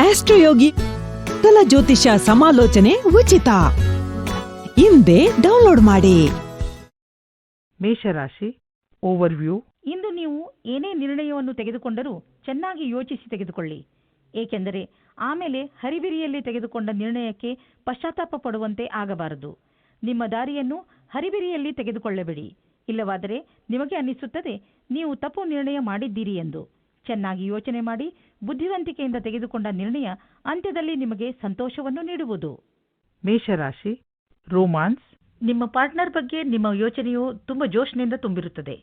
ಆಸ್ಟ್ರೋಯೋಗಿ ಕಲ ಜ್ಯೋತಿಷ ಸಮಾಲೋಚನೆ ಉಚಿತ. ಹಿಂದೆ ಡೌನ್ಲೋಡ್ ಮಾಡಿ. ಮೇಷರಾಶಿ ಓವರ್ವ್ಯೂ. ಇಂದು ನೀವು ಏನೇ ನಿರ್ಣಯವನ್ನು ತೆಗೆದುಕೊಂಡರೂ ಚೆನ್ನಾಗಿ ಯೋಚಿಸಿ ತೆಗೆದುಕೊಳ್ಳಿ. ಏಕೆಂದರೆ ಆಮೇಲೆ ಹರಿಬಿರಿಯಲ್ಲಿ ತೆಗೆದುಕೊಂಡ ನಿರ್ಣಯಕ್ಕೆ ಪಶ್ಚಾತ್ತಾಪ ಪಡುವಂತೆ ಆಗಬಾರದು. ನಿಮ್ಮ ದಾರಿಯನ್ನು ಹರಿಬಿರಿಯಲ್ಲಿ ತೆಗೆದುಕೊಳ್ಳಬೇಡಿ. ಇಲ್ಲವಾದರೆ ನಿಮಗೆ ಅನ್ನಿಸುತ್ತದೆ ನೀವು ತಪ್ಪು ನಿರ್ಣಯ ಮಾಡಿದ್ದೀರಿ ಎಂದು. ಚೆನ್ನಾಗಿ ಯೋಚನೆ ಮಾಡಿ ಬುದ್ಧಿವಂತಿಕೆಯಿಂದ ತೆಗೆದುಕೊಂಡ ನಿರ್ಣಯ ಅಂತ್ಯದಲ್ಲಿ ನಿಮಗೆ ಸಂತೋಷವನ್ನು ನೀಡುವುದು. ಮೇಷರಾಶಿ ರೋಮಾನ್ಸ್. ನಿಮ್ಮ ಪಾರ್ಟ್ನರ್ ಬಗ್ಗೆ ನಿಮ್ಮ ಯೋಚನೆಯು ತುಂಬ ಜೋಶ್ನಿಂದ ತುಂಬಿರುತ್ತದೆ.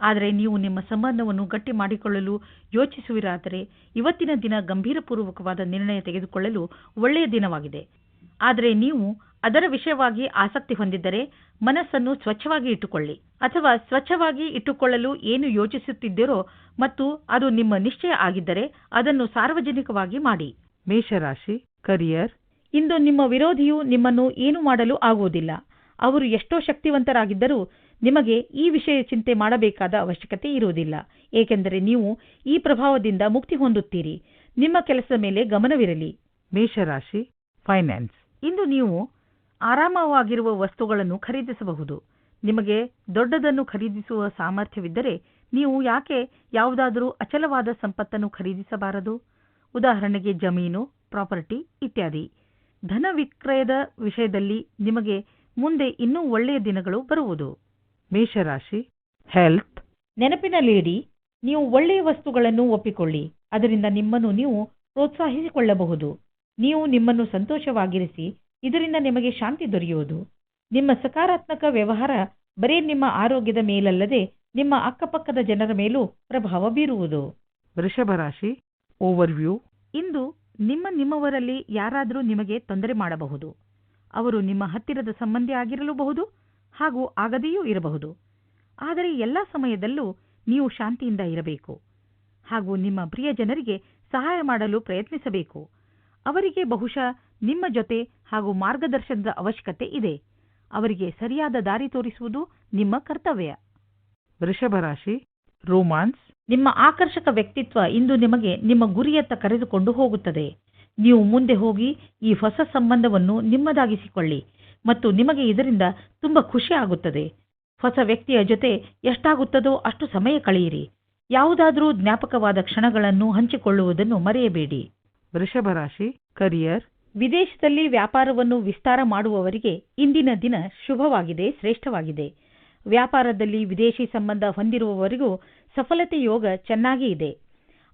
ಆದರೆ ನೀವು ನಿಮ್ಮ ಸಂಬಂಧವನ್ನು ಗಟ್ಟಿ ಮಾಡಿಕೊಳ್ಳಲು ಯೋಚಿಸುವಿರಾದರೆ ಇವತ್ತಿನ ದಿನ ಗಂಭೀರಪೂರ್ವಕವಾದ ನಿರ್ಣಯ ತೆಗೆದುಕೊಳ್ಳಲು ಒಳ್ಳೆಯ ದಿನವಾಗಿದೆ. ಆದರೆ ನೀವು ಅದರ ವಿಷಯವಾಗಿ ಆಸಕ್ತಿ ಹೊಂದಿದ್ದರೆ ಮನಸ್ಸನ್ನು ಸ್ವಚ್ಛವಾಗಿ ಇಟ್ಟುಕೊಳ್ಳಿ ಅಥವಾ ಸ್ವಚ್ಛವಾಗಿ ಇಟ್ಟುಕೊಳ್ಳಲು ಏನು ಯೋಚಿಸುತ್ತಿದ್ದೀರೋ ಮತ್ತು ಅದು ನಿಮ್ಮ ನಿಶ್ಚಯ ಆಗಿದ್ದರೆ ಅದನ್ನು ಸಾರ್ವಜನಿಕವಾಗಿ ಮಾಡಿ. ಮೇಷರಾಶಿ ಕರಿಯರ್ ಇಂದು ನಿಮ್ಮ ವಿರೋಧಿಯು ನಿಮ್ಮನ್ನು ಏನು ಮಾಡಲು ಆಗುವುದಿಲ್ಲ. ಅವರು ಎಷ್ಟೋ ಶಕ್ತಿವಂತರಾಗಿದ್ದರೂ ನಿಮಗೆ ಈ ವಿಷಯ ಚಿಂತೆ ಮಾಡಬೇಕಾದ ಅವಶ್ಯಕತೆ ಇರುವುದಿಲ್ಲ. ಏಕೆಂದರೆ ನೀವು ಈ ಪ್ರಭಾವದಿಂದ ಮುಕ್ತಿ ಹೊಂದುತ್ತೀರಿ. ನಿಮ್ಮ ಕೆಲಸದ ಮೇಲೆ ಗಮನವಿರಲಿ. ಮೇಷರಾಶಿ ಫೈನಾನ್ಸ್ ಇಂದು ನೀವು ಆರಾಮವಾಗಿರುವ ವಸ್ತುಗಳನ್ನು ಖರೀದಿಸಬಹುದು. ನಿಮಗೆ ದೊಡ್ಡದನ್ನು ಖರೀದಿಸುವ ಸಾಮರ್ಥ್ಯವಿದ್ದರೆ ನೀವು ಯಾಕೆ ಯಾವುದಾದರೂ ಅಚಲವಾದ ಸಂಪತ್ತನ್ನು ಖರೀದಿಸಬಾರದು? ಉದಾಹರಣೆಗೆ ಜಮೀನು ಪ್ರಾಪರ್ಟಿ ಇತ್ಯಾದಿ. ಧನ ವಿಕ್ರಯದ ವಿಷಯದಲ್ಲಿ ನಿಮಗೆ ಮುಂದೆ ಇನ್ನೂ ಒಳ್ಳೆಯ ದಿನಗಳು ಬರುವುದು. ಮೇಷರಾಶಿ ಹೆಲ್ತ್ ನೆನಪಿನಲ್ಲಿಡಿ ನೀವು ಒಳ್ಳೆಯ ವಸ್ತುಗಳನ್ನು ಒಪ್ಪಿಕೊಳ್ಳಿ. ಅದರಿಂದ ನಿಮ್ಮನ್ನು ನೀವು ಪ್ರೋತ್ಸಾಹಿಸಿಕೊಳ್ಳಬಹುದು. ನೀವು ನಿಮ್ಮನ್ನು ಸಂತೋಷವಾಗಿರಿಸಿ. ಇದರಿಂದ ನಿಮಗೆ ಶಾಂತಿ ದೊರೆಯುವುದು. ನಿಮ್ಮ ಸಕಾರಾತ್ಮಕ ವ್ಯವಹಾರ ಬರೀ ನಿಮ್ಮ ಆರೋಗ್ಯದ ಮೇಲಲ್ಲದೆ ನಿಮ್ಮ ಅಕ್ಕಪಕ್ಕದ ಜನರ ಮೇಲೂ ಪ್ರಭಾವ ಬೀರುವುದು. ವೃಷಭ ರಾಶಿ ಓವರ್ವ್ಯೂ ಇಂದು ನಿಮ್ಮ ನಿಮ್ಮವರಲ್ಲಿ ಯಾರಾದರೂ ನಿಮಗೆ ತೊಂದರೆ ಮಾಡಬಹುದು. ಅವರು ನಿಮ್ಮ ಹತ್ತಿರದ ಸಂಬಂಧಿ ಆಗಿರಲೂಬಹುದು ಹಾಗೂ ಆಗದೆಯೂ ಇರಬಹುದು. ಆದರೆ ಎಲ್ಲ ಸಮಯದಲ್ಲೂ ನೀವು ಶಾಂತಿಯಿಂದ ಇರಬೇಕು. ಹಾಗೂ ನಿಮ್ಮ ಪ್ರಿಯ ಜನರಿಗೆ ಸಹಾಯ ಮಾಡಲು ಪ್ರಯತ್ನಿಸಬೇಕು. ಅವರಿಗೆ ಬಹುಶಃ ನಿಮ್ಮ ಜೊತೆ ಹಾಗೂ ಮಾರ್ಗದರ್ಶನದ ಅವಶ್ಯಕತೆ ಇದೆ. ಅವರಿಗೆ ಸರಿಯಾದ ದಾರಿ ತೋರಿಸುವುದು ನಿಮ್ಮ ಕರ್ತವ್ಯ. ವೃಷಭ ರಾಶಿ ರೋಮಾನ್ಸ್. ನಿಮ್ಮ ಆಕರ್ಷಕ ವ್ಯಕ್ತಿತ್ವ ಇಂದು ನಿಮಗೆ ನಿಮ್ಮ ಗುರಿಯತ್ತ ಕರೆದುಕೊಂಡು ಹೋಗುತ್ತದೆ. ನೀವು ಮುಂದೆ ಹೋಗಿ ಈ ಹೊಸ ಸಂಬಂಧವನ್ನು ನಿಮ್ಮದಾಗಿಸಿಕೊಳ್ಳಿ ಮತ್ತು ನಿಮಗೆ ಇದರಿಂದ ತುಂಬ ಖುಷಿ ಆಗುತ್ತದೆ. ಹೊಸ ವ್ಯಕ್ತಿಯ ಜೊತೆ ಎಷ್ಟಾಗುತ್ತದೋ ಅಷ್ಟು ಸಮಯ ಕಳೆಯಿರಿ. ಯಾವುದಾದರೂ ಜ್ಞಾಪಕವಾದ ಕ್ಷಣಗಳನ್ನು ಹಂಚಿಕೊಳ್ಳುವುದನ್ನು ಮರೆಯಬೇಡಿ. ವೃಷಭ ರಾಶಿ ಕರಿಯರ್. ವಿದೇಶದಲ್ಲಿ ವ್ಯಾಪಾರವನ್ನು ವಿಸ್ತಾರ ಮಾಡುವವರಿಗೆ ಇಂದಿನ ದಿನ ಶುಭವಾಗಿದೆ ಶ್ರೇಷ್ಠವಾಗಿದೆ. ವ್ಯಾಪಾರದಲ್ಲಿ ವಿದೇಶಿ ಸಂಬಂಧ ಹೊಂದಿರುವವರಿಗೂ ಸಫಲತೆ ಯೋಗ ಚೆನ್ನಾಗಿ ಇದೆ.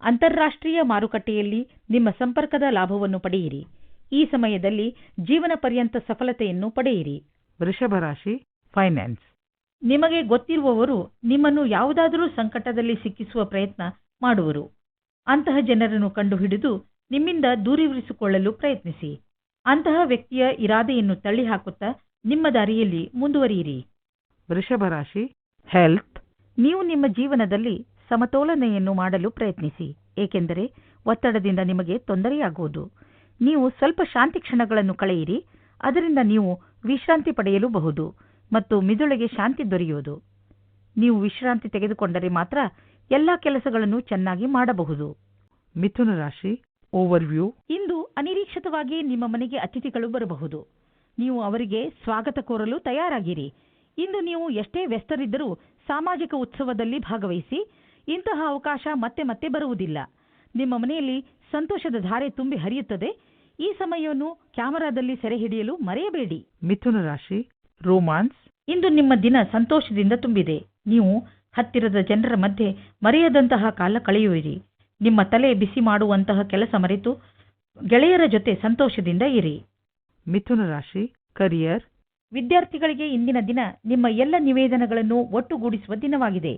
ಅಂತಾರಾಷ್ಟ್ರೀಯ ಮಾರುಕಟ್ಟೆಯಲ್ಲಿ ನಿಮ್ಮ ಸಂಪರ್ಕದ ಲಾಭವನ್ನು ಪಡೆಯಿರಿ. ಈ ಸಮಯದಲ್ಲಿ ಜೀವನ ಪರ್ಯಂತ ಸಫಲತೆಯನ್ನು ಪಡೆಯಿರಿ. ವೃಷಭ ರಾಶಿ ಫೈನಾನ್ಸ್ ನಿಮಗೆ ಗೊತ್ತಿರುವವರು ನಿಮ್ಮನ್ನು ಯಾವುದಾದರೂ ಸಂಕಟದಲ್ಲಿ ಸಿಕ್ಕಿಸುವ ಪ್ರಯತ್ನ ಮಾಡುವರು. ಅಂತಹ ಜನರನ್ನು ಕಂಡುಹಿಡಿದು ನಿಮ್ಮಿಂದ ದೂರವಿರಿಸಿಕೊಳ್ಳಲು ಪ್ರಯತ್ನಿಸಿ. ಅಂತಹ ವ್ಯಕ್ತಿಯ ಇರಾದೆಯನ್ನು ತಳ್ಳಿಹಾಕುತ್ತಾ ನಿಮ್ಮ ದಾರಿಯಲ್ಲಿ ಮುಂದುವರಿಯಿರಿ. ವೃಷಭ ರಾಶಿ ಹೆಲ್ತ್ ನೀವು ನಿಮ್ಮ ಜೀವನದಲ್ಲಿ ಸಮತೋಲನೆಯನ್ನು ಮಾಡಲು ಪ್ರಯತ್ನಿಸಿ ಏಕೆಂದರೆ ಒತ್ತಡದಿಂದ ನಿಮಗೆ ತೊಂದರೆಯಾಗುವುದು. ನೀವು ಸ್ವಲ್ಪ ಶಾಂತಿ ಕ್ಷಣಗಳನ್ನು ಕಳೆಯಿರಿ ಅದರಿಂದ ನೀವು ವಿಶ್ರಾಂತಿ ಪಡೆಯಲೂಬಹುದು ಮತ್ತು ಮಿದುಳಿಗೆ ಶಾಂತಿ ದೊರೆಯುವುದು. ನೀವು ವಿಶ್ರಾಂತಿ ತೆಗೆದುಕೊಂಡರೆ ಮಾತ್ರ ಎಲ್ಲ ಕೆಲಸಗಳನ್ನು ಚೆನ್ನಾಗಿ ಮಾಡಬಹುದು. ಮಿಥುನ ರಾಶಿ ಓವರ್ವ್ಯೂ ಇಂದು ಅನಿರೀಕ್ಷಿತವಾಗಿ ನಿಮ್ಮ ಮನೆಗೆ ಅತಿಥಿಗಳು ಬರಬಹುದು. ನೀವು ಅವರಿಗೆ ಸ್ವಾಗತ ಕೋರಲು ತಯಾರಾಗಿರಿ. ಇಂದು ನೀವು ಎಷ್ಟೇ ವ್ಯಸ್ತರಿದ್ದರೂ ಸಾಮಾಜಿಕ ಉತ್ಸವದಲ್ಲಿ ಭಾಗವಹಿಸಿ ಇಂತಹ ಅವಕಾಶ ಮತ್ತೆ ಮತ್ತೆ ಬರುವುದಿಲ್ಲ. ನಿಮ್ಮ ಮನೆಯಲ್ಲಿ ಸಂತೋಷದ ಧಾರೆ ತುಂಬಿ ಹರಿಯುತ್ತದೆ. ಈ ಸಮಯವನ್ನು ಕ್ಯಾಮೆರಾದಲ್ಲಿ ಸೆರೆ ಹಿಡಿಯಲು ಮರೆಯಬೇಡಿ. ಮಿಥುನ ರಾಶಿ ರೋಮಾನ್ಸ್. ಇಂದು ನಿಮ್ಮ ದಿನ ಸಂತೋಷದಿಂದ ತುಂಬಿದೆ. ನೀವು ಹತ್ತಿರದ ಜನರ ಮಧ್ಯೆ ಮರೆಯದಂತಹ ಕಾಲ ಕಳೆಯುವಿರಿ. ನಿಮ್ಮ ತಲೆ ಬಿಸಿ ಮಾಡುವಂತಹ ಕೆಲಸ ಮರೆತು ಗೆಳೆಯರ ಜೊತೆ ಸಂತೋಷದಿಂದ ಇರಿ. ಮಿಥುನ ರಾಶಿ ಕರಿಯರ್ ವಿದ್ಯಾರ್ಥಿಗಳಿಗೆ ಇಂದಿನ ದಿನ ನಿಮ್ಮ ಎಲ್ಲ ನಿವೇದನಗಳನ್ನು ಒಟ್ಟುಗೂಡಿಸುವ ದಿನವಾಗಿದೆ.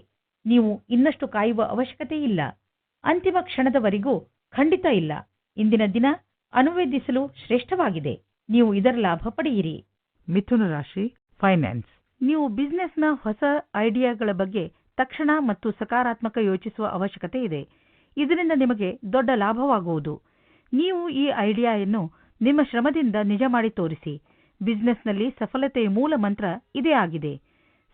ನೀವು ಇನ್ನಷ್ಟು ಕಾಯುವ ಅವಶ್ಯಕತೆ ಇಲ್ಲ. ಅಂತಿಮ ಕ್ಷಣದವರೆಗೂ ಖಂಡಿತ ಇಲ್ಲ. ಇಂದಿನ ದಿನ ಅನುವೇದಿಸಲು ಶ್ರೇಷ್ಠವಾಗಿದೆ. ನೀವು ಇದರ ಲಾಭ ಪಡೆಯಿರಿ. ಮಿಥುನ ರಾಶಿ ಫೈನಾನ್ಸ್ ನೀವು ಬಿಸ್ನೆಸ್ನ ಹೊಸ ಐಡಿಯಾಗಳ ಬಗ್ಗೆ ತಕ್ಷಣ ಮತ್ತು ಸಕಾರಾತ್ಮಕ ಯೋಚಿಸುವ ಅವಶ್ಯಕತೆ ಇದೆ. ಇದರಿಂದ ನಿಮಗೆ ದೊಡ್ಡ ಲಾಭವಾಗುವುದು. ನೀವು ಈ ಐಡಿಯಾಯನ್ನು ನಿಮ್ಮ ಶ್ರಮದಿಂದ ನಿಜ ಮಾಡಿ ತೋರಿಸಿ. ಬಿಸ್ನೆಸ್ನಲ್ಲಿ ಸಫಲತೆಯ ಮೂಲ ಮಂತ್ರ ಇದೇ ಆಗಿದೆ.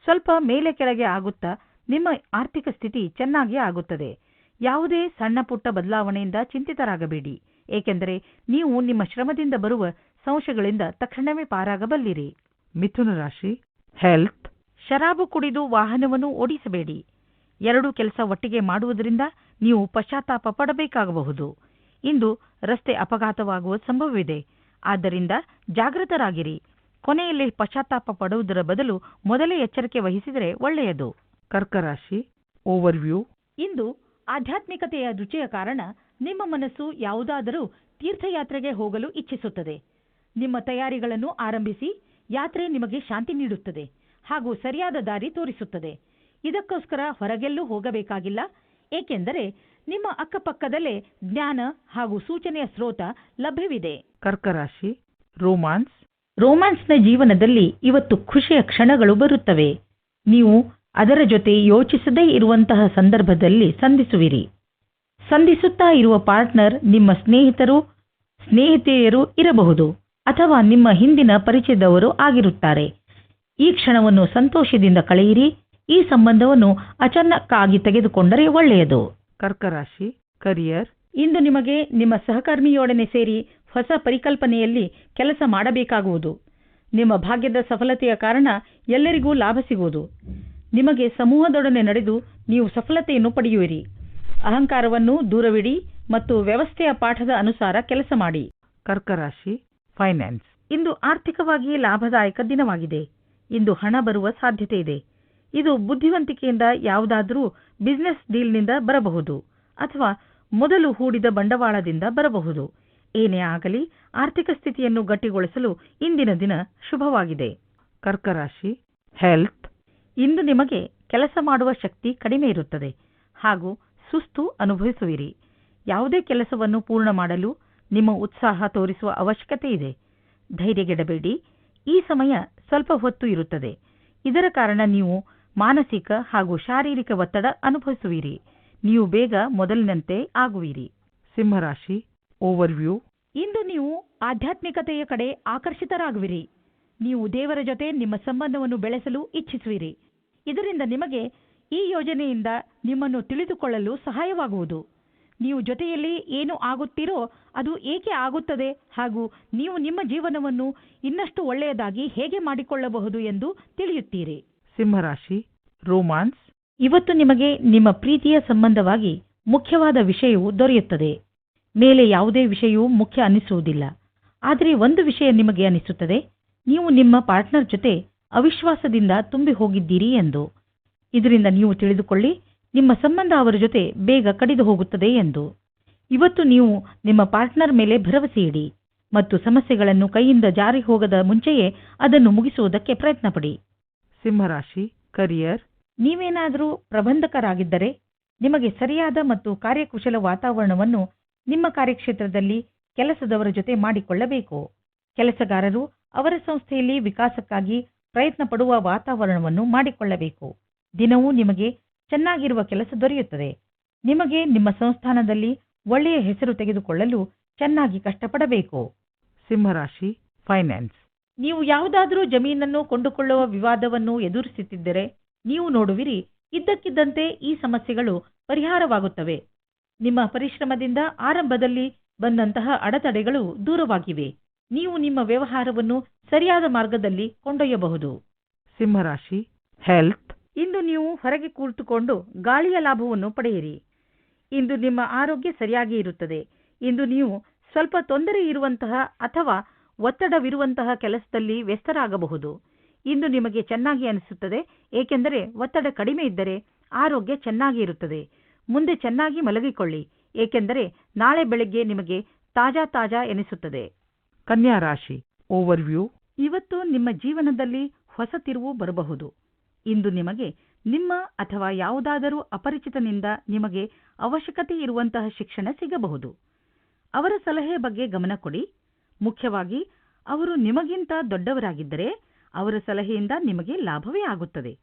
ಸ್ವಲ್ಪ ಮೇಲೆ ಕೆಳಗೆ ಆಗುತ್ತಾ ನಿಮ್ಮ ಆರ್ಥಿಕ ಸ್ಥಿತಿ ಚೆನ್ನಾಗಿ ಆಗುತ್ತದೆ. ಯಾವುದೇ ಸಣ್ಣ ಪುಟ್ಟ ಬದಲಾವಣೆಯಿಂದ ಚಿಂತಿತರಾಗಬೇಡಿ. ಏಕೆಂದರೆ ನೀವು ನಿಮ್ಮ ಶ್ರಮದಿಂದ ಬರುವ ಸಂಶಯಗಳಿಂದ ತಕ್ಷಣವೇ ಪಾರಾಗಬಲ್ಲಿರಿ. ಮಿಥುನ ರಾಶಿ ಹೆಲ್ತ್ ಶರಾಬು ಕುಡಿದು ವಾಹನವನ್ನು ಓಡಿಸಬೇಡಿ. ಎರಡು ಕೆಲಸ ಒಟ್ಟಿಗೆ ಮಾಡುವುದರಿಂದ ನೀವು ಪಶ್ಚಾತ್ತಾಪ ಪಡಬೇಕಾಗಬಹುದು. ಇಂದು ರಸ್ತೆ ಅಪಘಾತವಾಗುವ ಸಂಭವವಿದೆ. ಆದ್ದರಿಂದ ಜಾಗೃತರಾಗಿರಿ. ಕೊನೆಯಲ್ಲಿ ಪಶ್ಚಾತ್ತಾಪ ಪಡುವುದರ ಬದಲು ಮೊದಲೇ ಎಚ್ಚರಿಕೆ ವಹಿಸಿದರೆ ಒಳ್ಳೆಯದು. ಕರ್ಕರಾಶಿ ಓವರ್ವ್ಯೂ ಇಂದು ಆಧ್ಯಾತ್ಮಿಕತೆಯ ರುಚಿಯ ಕಾರಣ ನಿಮ್ಮ ಮನಸ್ಸು ಯಾವುದಾದರೂ ತೀರ್ಥಯಾತ್ರೆಗೆ ಹೋಗಲು ಇಚ್ಛಿಸುತ್ತದೆ. ನಿಮ್ಮ ತಯಾರಿಗಳನ್ನು ಆರಂಭಿಸಿ ಯಾತ್ರೆ ನಿಮಗೆ ಶಾಂತಿ ನೀಡುತ್ತದೆ ಹಾಗೂ ಸರಿಯಾದ ದಾರಿ ತೋರಿಸುತ್ತದೆ. ಇದಕ್ಕೋಸ್ಕರ ಹೊರಗೆಲ್ಲೂ ಹೋಗಬೇಕಾಗಿಲ್ಲ. ಏಕೆಂದರೆ ನಿಮ್ಮ ಅಕ್ಕಪಕ್ಕದಲ್ಲೇ ಜ್ಞಾನ ಹಾಗೂ ಸೂಚನೆಯ ಸ್ರೋತ ಲಭ್ಯವಿದೆ. ಕರ್ಕರಾಶಿ ರೋಮಾನ್ಸ್. ರೋಮ್ಯಾನ್ಸ್ನ ಜೀವನದಲ್ಲಿ ಇವತ್ತು ಖುಷಿಯ ಕ್ಷಣಗಳು ಬರುತ್ತವೆ. ನೀವು ಅದರ ಜೊತೆ ಯೋಚಿಸದೇ ಇರುವಂತಹ ಸಂದರ್ಭದಲ್ಲಿ ಸಂಧಿಸುವಿರಿ. ಸಂಧಿಸುತ್ತಾ ಇರುವ ಪಾರ್ಟ್ನರ್ ನಿಮ್ಮ ಸ್ನೇಹಿತರು ಸ್ನೇಹಿತೆಯರು ಇರಬಹುದು ಅಥವಾ ನಿಮ್ಮ ಹಿಂದಿನ ಪರಿಚಯದವರು ಆಗಿರುತ್ತಾರೆ. ಈ ಕ್ಷಣವನ್ನು ಸಂತೋಷದಿಂದ ಕಳೆಯಿರಿ. ಈ ಸಂಬಂಧವನ್ನು ಅಚಾನಕ್ಕಾಗಿ ತೆಗೆದುಕೊಂಡರೆ ಒಳ್ಳೆಯದು. ಕರ್ಕರಾಶಿ ಕರಿಯರ್. ಇಂದು ನಿಮಗೆ ನಿಮ್ಮ ಸಹಕರ್ಮಿಯೊಡನೆ ಸೇರಿ ಹೊಸ ಪರಿಕಲ್ಪನೆಯಲ್ಲಿ ಕೆಲಸ ಮಾಡಬೇಕಾಗುವುದು. ನಿಮ್ಮ ಭಾಗ್ಯದ ಸಫಲತೆಯ ಕಾರಣ ಎಲ್ಲರಿಗೂ ಲಾಭ ಸಿಗುವುದು. ನಿಮಗೆ ಸಮೂಹದೊಡನೆ ನಡೆದು ನೀವು ಸಫಲತೆಯನ್ನು ಪಡೆಯುವಿರಿ. ಅಹಂಕಾರವನ್ನು ದೂರವಿಡಿ ಮತ್ತು ವ್ಯವಸ್ಥೆಯ ಪಾಠದ ಅನುಸಾರ ಕೆಲಸ ಮಾಡಿ. ಕರ್ಕರಾಶಿ ಫೈನಾನ್ಸ್. ಇಂದು ಆರ್ಥಿಕವಾಗಿ ಲಾಭದಾಯಕ ದಿನವಾಗಿದೆ. ಇಂದು ಹಣ ಬರುವ ಸಾಧ್ಯತೆ ಇದೆ. ಇದು ಬುದ್ಧಿವಂತಿಕೆಯಿಂದ ಯಾವುದಾದರೂ ಬಿಸಿನೆಸ್ ಡೀಲ್ನಿಂದ ಬರಬಹುದು ಅಥವಾ ಮೊದಲು ಹೂಡಿದ ಬಂಡವಾಳದಿಂದ ಬರಬಹುದು. ಏನೇ ಆಗಲಿ ಆರ್ಥಿಕ ಸ್ಥಿತಿಯನ್ನು ಗಟ್ಟಿಗೊಳಿಸಲು ಇಂದಿನ ದಿನ ಶುಭವಾಗಿದೆ. ಕರ್ಕರಾಶಿ ಹೆಲ್ತ್ ಇಂದು ನಿಮಗೆ ಕೆಲಸ ಮಾಡುವ ಶಕ್ತಿ ಕಡಿಮೆ ಇರುತ್ತದೆ ಹಾಗೂ ಸುಸ್ತು ಅನುಭವಿಸುವಿರಿ. ಯಾವುದೇ ಕೆಲಸವನ್ನು ಪೂರ್ಣ ಮಾಡಲು ನಿಮ್ಮ ಉತ್ಸಾಹ ತೋರಿಸುವ ಅವಶ್ಯಕತೆ ಇದೆ. ಧೈರ್ಯಗೆಡಬೇಡಿ. ಈ ಸಮಯ ಸ್ವಲ್ಪ ಹೊತ್ತು ಇರುತ್ತದೆ. ಇದರ ಕಾರಣ ನೀವು ಮಾನಸಿಕ ಹಾಗೂ ಶಾರೀರಿಕ ಒತ್ತಡ ಅನುಭವಿಸುವಿರಿ. ನೀವು ಬೇಗ ಮೊದಲಿನಂತೆ ಆಗುವಿರಿ. ಸಿಂಹರಾಶಿ ಓವರ್ವ್ಯೂ ಇಂದು ನೀವು ಆಧ್ಯಾತ್ಮಿಕತೆಯ ಕಡೆ ಆಕರ್ಷಿತರಾಗುವಿರಿ. ನೀವು ದೇವರ ಜೊತೆ ನಿಮ್ಮ ಸಂಬಂಧವನ್ನು ಬೆಳೆಸಲು ಇಚ್ಛಿಸುವಿರಿ. ಇದರಿಂದ ನಿಮಗೆ ಈ ಯೋಜನೆಯಿಂದ ನಿಮ್ಮನ್ನು ತಿಳಿದುಕೊಳ್ಳಲು ಸಹಾಯವಾಗುವುದು. ನೀವು ಜೊತೆಯಲ್ಲಿ ಏನು ಆಗುತ್ತೀರೋ ಅದು ಏಕೆ ಆಗುತ್ತದೆ ಹಾಗೂ ನೀವು ನಿಮ್ಮ ಜೀವನವನ್ನು ಇನ್ನಷ್ಟು ಒಳ್ಳೆಯದಾಗಿ ಹೇಗೆ ಮಾಡಿಕೊಳ್ಳಬಹುದು ಎಂದು ತಿಳಿಯುತ್ತೀರಿ. ಸಿಂಹರಾಶಿ, ರೋಮಾನ್ಸ್. ಇವತ್ತು ನಿಮಗೆ ನಿಮ್ಮ ಪ್ರೀತಿಯ ಸಂಬಂಧವಾಗಿ ಮುಖ್ಯವಾದ ವಿಷಯವು ದೊರೆಯುತ್ತದೆ. ಮೇಲೆ ಯಾವುದೇ ವಿಷಯವೂ ಮುಖ್ಯ ಅನಿಸುವುದಿಲ್ಲ ಆದರೆ ಒಂದು ವಿಷಯ ನಿಮಗೆ ಅನಿಸುತ್ತದೆ ನೀವು ನಿಮ್ಮ ಪಾರ್ಟ್ನರ್ ಜೊತೆ ಅವಿಶ್ವಾಸದಿಂದ ತುಂಬಿ ಹೋಗಿದ್ದೀರಿ ಎಂದು. ಇದರಿಂದ ನೀವು ತಿಳಿದುಕೊಳ್ಳಿ, ನಿಮ್ಮ ಸಂಬಂಧ ಅವರ ಜೊತೆ ಬೇಗ ಕಡಿದು ಹೋಗುತ್ತದೆ ಎಂದು. ಇವತ್ತು ನೀವು ನಿಮ್ಮ ಪಾರ್ಟ್ನರ್ ಮೇಲೆ ಭರವಸೆ ಇಡಿ ಮತ್ತು ಸಮಸ್ಯೆಗಳನ್ನು ಕೈಯಿಂದ ಜಾರಿ ಹೋಗದ ಮುಂಚೆಯೇ ಅದನ್ನು ಮುಗಿಸುವುದಕ್ಕೆ ಪ್ರಯತ್ನಪಡಿ. ಸಿಂಹರಾಶಿ ಕರಿಯರ್ ನೀವೇನಾದರೂ ಪ್ರಬಂಧಕರಾಗಿದ್ದರೆ ನಿಮಗೆ ಸರಿಯಾದ ಮತ್ತು ಕಾರ್ಯಕುಶಲ ವಾತಾವರಣವನ್ನು ನಿಮ್ಮ ಕಾರ್ಯಕ್ಷೇತ್ರದಲ್ಲಿ ಕೆಲಸದವರ ಜೊತೆ ಮಾಡಿಕೊಳ್ಳಬೇಕು. ಕೆಲಸಗಾರರು ಅವರ ಸಂಸ್ಥೆಯಲ್ಲಿ ವಿಕಾಸಕ್ಕಾಗಿ ಪ್ರಯತ್ನ ಪಡುವ ವಾತಾವರಣವನ್ನು ಮಾಡಿಕೊಳ್ಳಬೇಕು. ದಿನವೂ ನಿಮಗೆ ಚೆನ್ನಾಗಿರುವ ಕೆಲಸ ದೊರೆಯುತ್ತದೆ. ನಿಮಗೆ ನಿಮ್ಮ ಸಂಸ್ಥಾನದಲ್ಲಿ ಒಳ್ಳೆಯ ಹೆಸರು ತೆಗೆದುಕೊಳ್ಳಲು ಚೆನ್ನಾಗಿ ಕಷ್ಟಪಡಬೇಕು. ಸಿಂಹರಾಶಿ ಫೈನಾನ್ಸ್ ನೀವು ಯಾವುದಾದರೂ ಜಮೀನನ್ನು ಕೊಂಡುಕೊಳ್ಳುವ ವಿವಾದವನ್ನು ಎದುರಿಸುತ್ತಿದ್ದರೆ ನೀವು ನೋಡುವಿರಿ ಇದ್ದಕ್ಕಿದ್ದಂತೆ ಈ ಸಮಸ್ಯೆಗಳು ಪರಿಹಾರವಾಗುತ್ತವೆ. ನಿಮ್ಮ ಪರಿಶ್ರಮದಿಂದ ಆರಂಭದಲ್ಲಿ ಬಂದಂತಹ ಅಡೆತಡೆಗಳು ದೂರವಾಗಿವೆ. ನೀವು ನಿಮ್ಮ ವ್ಯವಹಾರವನ್ನು ಸರಿಯಾದ ಮಾರ್ಗದಲ್ಲಿ ಕೊಂಡೊಯ್ಯಬಹುದು. ಸಿಂಹರಾಶಿ ಹೆಲ್ತ್ ಇಂದು ನೀವು ಹೊರಗೆ ಕುಳಿತುಕೊಂಡು ಗಾಳಿಯ ಲಾಭವನ್ನು ಪಡೆಯಿರಿ. ಇಂದು ನಿಮ್ಮ ಆರೋಗ್ಯ ಸರಿಯಾಗಿ ಇರುತ್ತದೆ. ಇಂದು ನೀವು ಸ್ವಲ್ಪ ತೊಂದರೆ ಇರುವಂತಹ ಅಥವಾ ಒತ್ತಡವಿರುವಂತಹ ಕೆಲಸದಲ್ಲಿ ವ್ಯಸ್ತರಾಗಬಹುದು. ಇಂದು ನಿಮಗೆ ಚೆನ್ನಾಗಿ ಅನಿಸುತ್ತದೆ ಏಕೆಂದರೆ ಒತ್ತಡ ಕಡಿಮೆ ಇದ್ದರೆ ಆರೋಗ್ಯ ಚೆನ್ನಾಗಿ ಇರುತ್ತದೆ. ಮುಂದೆ ಚೆನ್ನಾಗಿ ಮಲಗಿಕೊಳ್ಳಿ ಏಕೆಂದರೆ ನಾಳೆ ಬೆಳಗ್ಗೆ ನಿಮಗೆ ತಾಜಾ ತಾಜಾ ಎನಿಸುತ್ತದೆ. ಕನ್ಯಾ ರಾಶಿ ಓವರ್ವ್ಯೂ ಇವತ್ತು ನಿಮ್ಮ ಜೀವನದಲ್ಲಿ ಹೊಸ ತಿರುವು ಬರಬಹುದು. ಇಂದು ನಿಮಗೆ ನಿಮ್ಮ ಅಥವಾ ಯಾವುದಾದರೂ ಅಪರಿಚಿತನಿಂದ ನಿಮಗೆ ಅವಶ್ಯಕತೆ ಇರುವಂತಹ ಶಿಕ್ಷಣ ಸಿಗಬಹುದು. ಅವರ ಸಲಹೆ ಬಗ್ಗೆ ಗಮನ ಕೊಡಿ. ಮುಖ್ಯವಾಗಿ ಅವರು ನಿಮಗಿಂತ ದೊಡ್ಡವರಾಗಿದ್ದರೆ ಅವರ ಸಲಹೆಯಿಂದ ನಿಮಗೆ ಲಾಭವೇ ಆಗುತ್ತದೆ.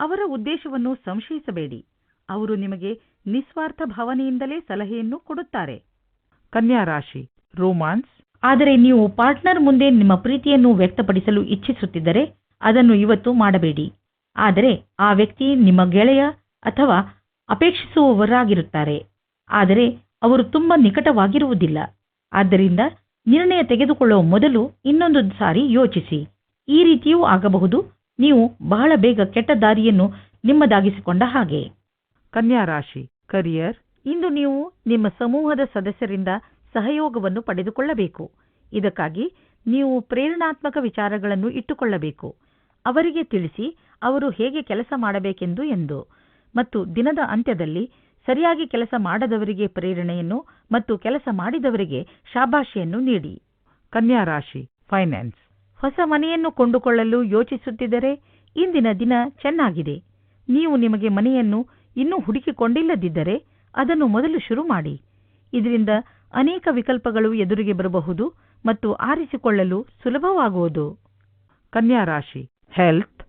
ಅವರ ಉದ್ದೇಶವನ್ನು ಸಂಶಯಿಸಬೇಡಿ. ಅವರು ನಿಮಗೆ ನಿಸ್ವಾರ್ಥ ಭಾವನೆಯಿಂದಲೇ ಸಲಹೆಯನ್ನು ಕೊಡುತ್ತಾರೆ. ಕನ್ಯಾ ರಾಶಿ ರೋಮಾನ್ಸ್. ಆದರೆ ನೀವು ಪಾರ್ಟ್ನರ್ ಮುಂದೆ ನಿಮ್ಮ ಪ್ರೀತಿಯನ್ನು ವ್ಯಕ್ತಪಡಿಸಲು ಇಚ್ಛಿಸುತ್ತಿದ್ದರೆ ಅದನ್ನು ಇವತ್ತು ಮಾಡಬೇಡಿ. ಆದರೆ ಆ ವ್ಯಕ್ತಿ ನಿಮ್ಮ ಗೆಳೆಯ ಅಥವಾ ಅಪೇಕ್ಷಿಸುವವರಾಗಿರುತ್ತಾರೆ. ಆದರೆ ಅವರು ತುಂಬ ನಿಕಟವಾಗಿರುವುದಿಲ್ಲ. ಆದ್ದರಿಂದ ನಿರ್ಣಯ ತೆಗೆದುಕೊಳ್ಳುವ ಮೊದಲು ಇನ್ನೊಂದು ಸಾರಿ ಯೋಚಿಸಿ. ಈ ರೀತಿಯೂ ಆಗಬಹುದು. ನೀವು ಬಹಳ ಬೇಗ ಕೆಟ್ಟ ದಾರಿಯನ್ನು ನಿಮ್ಮದಾಗಿಸಿಕೊಂಡ ಹಾಗೆ. ಕನ್ಯಾ ರಾಶಿ ಕರಿಯರ್ ಇಂದು ನೀವು ನಿಮ್ಮ ಸಮೂಹದ ಸದಸ್ಯರಿಂದ ಸಹಯೋಗವನ್ನು ಪಡೆದುಕೊಳ್ಳಬೇಕು. ಇದಕ್ಕಾಗಿ ನೀವು ಪ್ರೇರಣಾತ್ಮಕ ವಿಚಾರಗಳನ್ನು ಇಟ್ಟುಕೊಳ್ಳಬೇಕು. ಅವರಿಗೆ ತಿಳಿಸಿ ಅವರು ಹೇಗೆ ಕೆಲಸ ಮಾಡಬೇಕೆಂದು ಎಂದು. ಮತ್ತು ದಿನದ ಅಂತ್ಯದಲ್ಲಿ ಸರಿಯಾಗಿ ಕೆಲಸ ಮಾಡದವರಿಗೆ ಪ್ರೇರಣೆಯನ್ನು ಮತ್ತು ಕೆಲಸ ಮಾಡಿದವರಿಗೆ ಶಾಬಾಷಿಯನ್ನು ನೀಡಿ. ಕನ್ಯಾ ರಾಶಿ ಫೈನಾನ್ಸ್ ಹೊಸ ಮನೆಯನ್ನು ಕೊಂಡುಕೊಳ್ಳಲು ಯೋಚಿಸುತ್ತಿದ್ದರೆ ಇಂದಿನ ದಿನ ಚೆನ್ನಾಗಿದೆ. ನೀವು ನಿಮಗೆ ಮನೆಯನ್ನು ಇನ್ನೂ ಹುಡುಕಿಕೊಂಡಿಲ್ಲದಿದ್ದರೆ ಅದನ್ನು ಮೊದಲು ಶುರು ಮಾಡಿ. ಇದರಿಂದ ಅನೇಕ ವಿಕಲ್ಪಗಳು ಎದುರಿಗೆ ಬರಬಹುದು ಮತ್ತು ಆರಿಸಿಕೊಳ್ಳಲು ಸುಲಭವಾಗುವುದು. ಕನ್ಯಾ ರಾಶಿ ಹೆಲ್ತ್